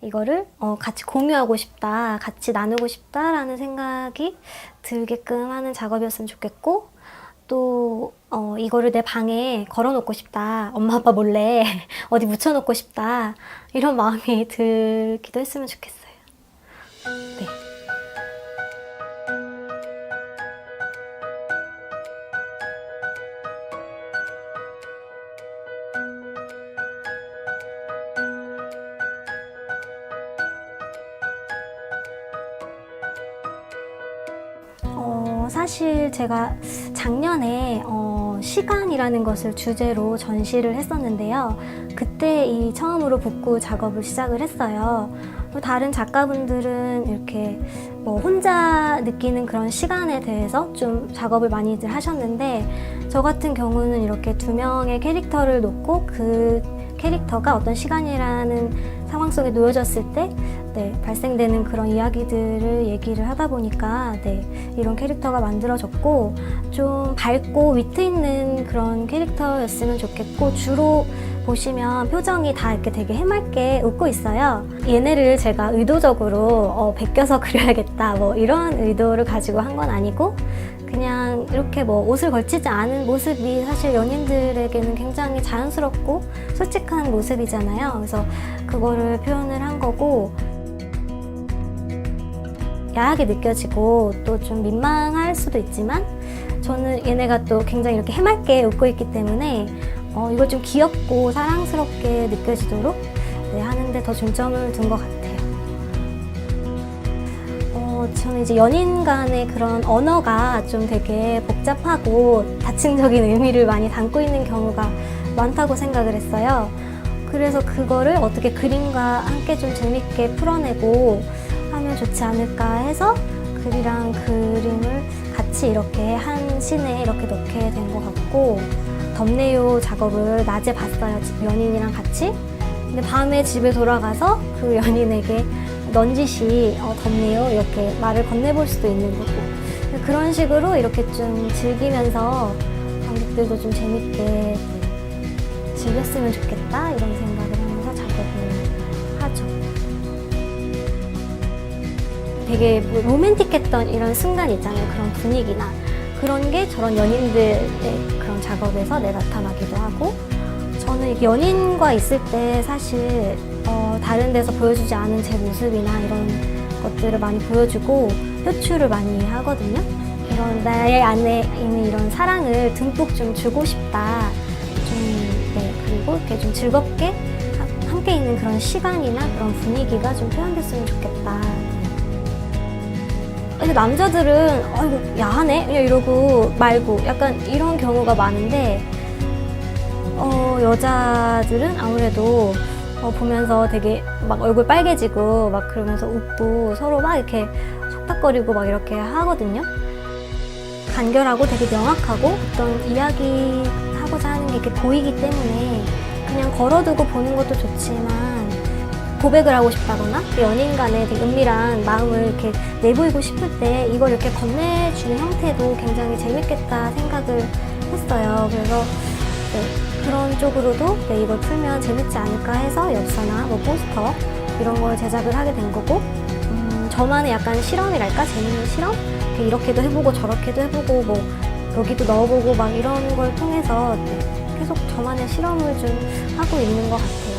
이거를 어, 같이 공유하고 싶다, 같이 나누고 싶다라는 생각이 들게끔 하는 작업이었으면 좋겠고, 또 어, 이거를 내 방에 걸어놓고 싶다, 엄마 아빠 몰래 어디 묻혀놓고 싶다 이런 마음이 들기도 했으면 좋겠어요. 네. 어, 사실 제가 작년에 어, 시간이라는 것을 주제로 전시를 했었는데요. 그때 이 처음으로 북구 작업을 시작을 했어요. 또 다른 작가분들은 이렇게 뭐 혼자 느끼는 그런 시간에 대해서 좀 작업을 많이들 하셨는데 저 같은 경우는 이렇게 두 명의 캐릭터를 놓고 그 캐릭터가 어떤 시간이라는 상황 속에 놓여졌을 때 네, 발생되는 그런 이야기들을 얘기를 하다 보니까 네, 이런 캐릭터가 만들어졌고 좀 밝고 위트 있는 그런 캐릭터였으면 좋겠고 주로 보시면 표정이 다 이렇게 되게 해맑게 웃고 있어요. 얘네를 제가 의도적으로 어, 베껴서 그려야겠다 뭐 이런 의도를 가지고 한 건 아니고 그냥 이렇게 뭐 옷을 걸치지 않은 모습이 사실 연인들에게는 굉장히 자연스럽고 솔직한 모습이잖아요. 그래서 그거를 표현을 한 거고 야하게 느껴지고 또 좀 민망할 수도 있지만 저는 얘네가 또 굉장히 이렇게 해맑게 웃고 있기 때문에 어, 이걸 좀 귀엽고 사랑스럽게 느껴지도록 네, 하는데 더 중점을 둔 것 같아요. 어, 저는 이제 연인 간의 그런 언어가 좀 되게 복잡하고 다층적인 의미를 많이 담고 있는 경우가 많다고 생각을 했어요. 그래서 그거를 어떻게 그림과 함께 좀 재밌게 풀어내고 하면 좋지 않을까 해서 글이랑 그림을 같이 이렇게 한 씬에 이렇게 넣게 된 것 같고 덤네요 작업을 낮에 봤어요 연인이랑 같이 근데 밤에 집에 돌아가서 그 연인에게 넌지시 어, 덥네요 이렇게 말을 건네볼 수도 있는 거고 그런 식으로 이렇게 좀 즐기면서 관객들도 좀 재밌게 즐겼으면 좋겠다 이런 생각을 하면서 작업을 하죠. 되게 뭐 로맨틱했던 이런 순간 있잖아요. 그런 분위기나 그런 게 저런 연인들의 그런 작업에서 내 나타나기도 하고 저는 연인과 있을 때 사실 어, 다른 데서 보여주지 않은 제 모습이나 이런 것들을 많이 보여주고 표출을 많이 하거든요. 이런 나의 안에 있는 이런 사랑을 듬뿍 좀 주고 싶다. 좀, 네, 그리고 이렇게 좀 즐겁게 하- 함께 있는 그런 시간이나 그런 분위기가 좀 표현됐으면 좋겠다. 근데 남자들은 아이고 야하네 그냥 이러고 말고 약간 이런 경우가 많은데 어, 여자들은 아무래도 어, 보면서 되게 막 얼굴 빨개지고 막 그러면서 웃고 서로 막 이렇게 속닥거리고 막 이렇게 하거든요. 간결하고 되게 명확하고 어떤 이야기 하고자 하는 게 이렇게 보이기 때문에 그냥 걸어두고 보는 것도 좋지만 고백을 하고 싶다거나 그 연인 간에 되게 은밀한 마음을 이렇게 내보이고 싶을 때 이걸 이렇게 건네주는 형태도 굉장히 재밌겠다 생각을 했어요. 그래서 네, 그런 쪽으로도 네, 이걸 풀면 재밌지 않을까 해서 엽서나 뭐 포스터 이런 걸 제작을 하게 된 거고 음, 저만의 약간 실험이랄까 재밌는 실험 이렇게 이렇게도 해보고 저렇게도 해보고 뭐 여기도 넣어보고 막 이런 걸 통해서 네, 계속 저만의 실험을 좀 하고 있는 것 같아요.